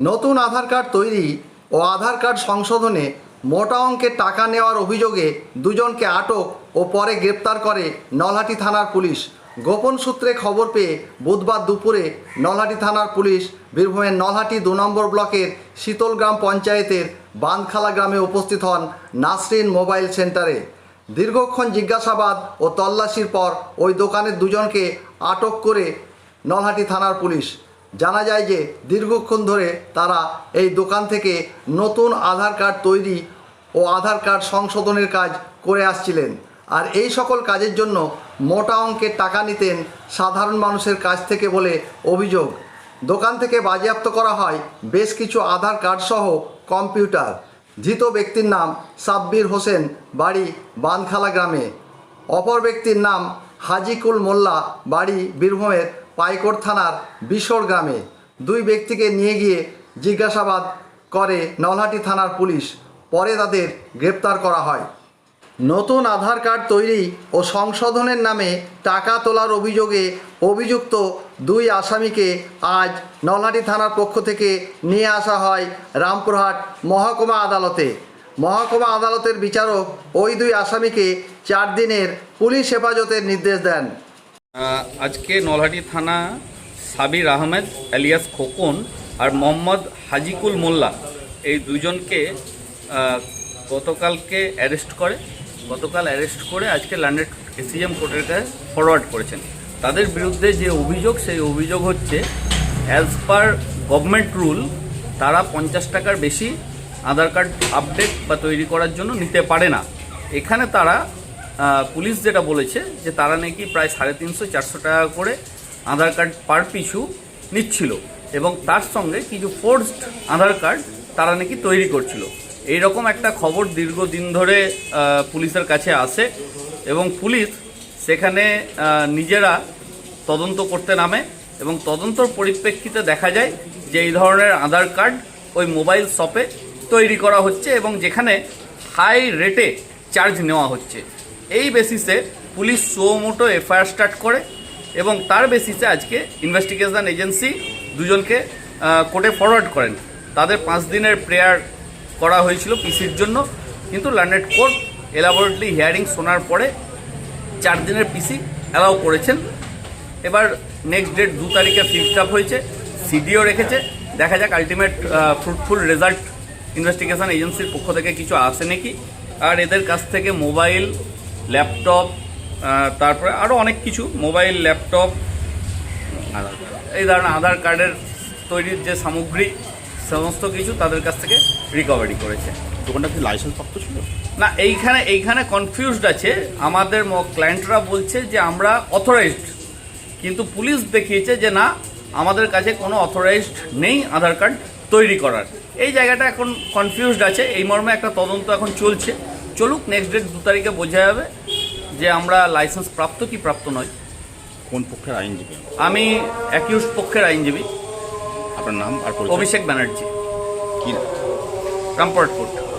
নতুন আধার কার্ড তৈরি ও আধার কার্ড সংশোধনে মোটা অঙ্কের টাকা নেওয়ার অভিযোগে দুজনকে আটক ও পরে গ্রেপ্তার করে নলহাটি থানার পুলিশ। গোপন সূত্রে খবর পেয়ে বুধবার দুপুরে নলহাটি থানার পুলিশ বীরভূমের নলহাটি দু নম্বর ব্লকের শীতলগ্রাম পঞ্চায়েতের বাঁধখালা গ্রামে উপস্থিত হন নাসরিন মোবাইল সেন্টারে। দীর্ঘক্ষণ জিজ্ঞাসাবাদ ও তল্লাশির পর ওই দোকানের দুজনকে আটক করে নলহাটি থানার পুলিশ। জানা যায় যে দীর্ঘক্ষণ ধরে তারা এই দোকান থেকে নতুন আধার কার্ড তৈরি ও আধার কার্ড সংশোধনের কাজ করে আসছিলেন। আর এই সকল কাজের জন্য মোটা অঙ্কের টাকা নিতেন সাধারণ মানুষের কাছ থেকে বলে অভিযোগ। দোকান থেকে বাজেয়াপ্ত করা হয় বেশ কিছু আধার কার্ড সহ কম্পিউটার। ধৃত ব্যক্তির নাম সাব্বির হোসেন, বাড়ি বানখালা গ্রামে। অপর ব্যক্তির নাম হাজিকুল মোল্লা, বাড়ি বীরভূমের পাইকোট থানার বিশোর গ্রামে দুই ব্যক্তিকে নিয়ে গিয়ে জিজ্ঞাসাবাদ করে নলহাটি থানার পুলিশ। পরে তাদের গ্রেপ্তার করা হয়। নতুন আধার কার্ড তৈরি ও সংশোধনের নামে টাকা তোলার অভিযোগে অভিযুক্ত দুই আসামিকে আজ নলহাটি থানার পক্ষ থেকে নিয়ে আসা হয় রামপুরহাট মহকুমা আদালতে। মহকুমা আদালতের বিচারক ওই দুই আসামিকে চার দিনের পুলিশ হেফাজতের নির্দেশ দেন। আজকে নলহাটি থানা সাবির আহমেদ আলিয়াস খোকন আর মোহাম্মদ হাজিকুল মোল্লা এই দুজনকে গতকালকে অ্যারেস্ট করে। গতকাল অ্যারেস্ট করে আজকে ল্যান্ডেড এসিএম কোর্টের কাছে ফরওয়ার্ড করেছেন। তাদের বিরুদ্ধে যে অভিযোগ, সেই অভিযোগ হচ্ছে অ্যাজ পার গভর্নমেন্ট রুল তারা পঞ্চাশ টাকার বেশি আধার কার্ড আপডেট বা তৈরি করার জন্য নিতে পারে না। এখানে তারা পুলিশ যেটা বলেছে যে তারা নাকি প্রায় সাড়ে তিনশো, চারশো টাকা করে আধার কার্ড পার পিছু নিচ্ছিল এবং তার সঙ্গে কিছু ফোর্সড আধার কার্ড তারা নাকি তৈরি করছিল। এই রকম একটা খবর দীর্ঘদিন ধরে পুলিশের কাছে আসে এবং পুলিশ সেখানে নিজেরা তদন্ত করতে নামে এবং তদন্তর পরিপ্রেক্ষিতে দেখা যায় যে এই ধরনের আধার কার্ড ওই মোবাইল শপে তৈরি করা হচ্ছে এবং যেখানে হাই রেটে চার্জ নেওয়া হচ্ছে। এই বেসিসে police suo motu FIR start করে এবং তার বেসিসে আজকে ইনভেস্টিগেশন এজেন্সি দুজনকে কোর্টে ফরওয়ার্ড করেন। তাদের পাঁচ দিনের প্রেয়ার করা হয়েছিল পিসির জন্য। কিন্তু ল্যান্ডেড কোর্ট এলাবোরেটলি হিয়ারিং শোনার পরে চার দিনের পিসি অ্যালাউ করেছেন। এবার নেক্সট ডেট দু তারিখে ফিক্সড আপ হয়েছে সিডিও রেখেছে। দেখা যাক আলটিমেট ফ্রুটফুল রেজাল্ট ইনভেস্টিগেশন এজেন্সির পক্ষ থেকে কিছু আসে নাকি। আর এদের কাছ থেকে মোবাইল ল্যাপটপ তারপরে আরও অনেক কিছু মোবাইল ল্যাপটপ এই ধরনের আধার কার্ডের তৈরির যে সামগ্রী সমস্ত কিছু তাদের কাছ থেকে রিকভারি করেছে। দোকানটা কি লাইসেন্স প্রাপ্ত ছিল? না এইখানে এইখানে কনফিউজড আছে। আমাদের ক্লায়েন্টরা বলছে যে আমরা অথরাইজড কিন্তু পুলিশ দেখিয়েছে যে না আমাদের কাছে কোনো অথরাইজড নেই আধার কার্ড তৈরি করার। এই জায়গাটা এখন কনফিউজড আছে। এই মর্মে একটা তদন্ত এখন চলছে। চলুক নেক্সট ডেট দু তারিখে বোঝা যাবে যে আমরা লাইসেন্স প্রাপ্ত কি প্রাপ্ত নয়। কোন পক্ষের আইনজীবী? আমি অ্যাকিউজ পক্ষের আইনজীবী। আপনার নাম আর অভিষেক ব্যানার্জি। কি? রামপুরহাট কোর্ট।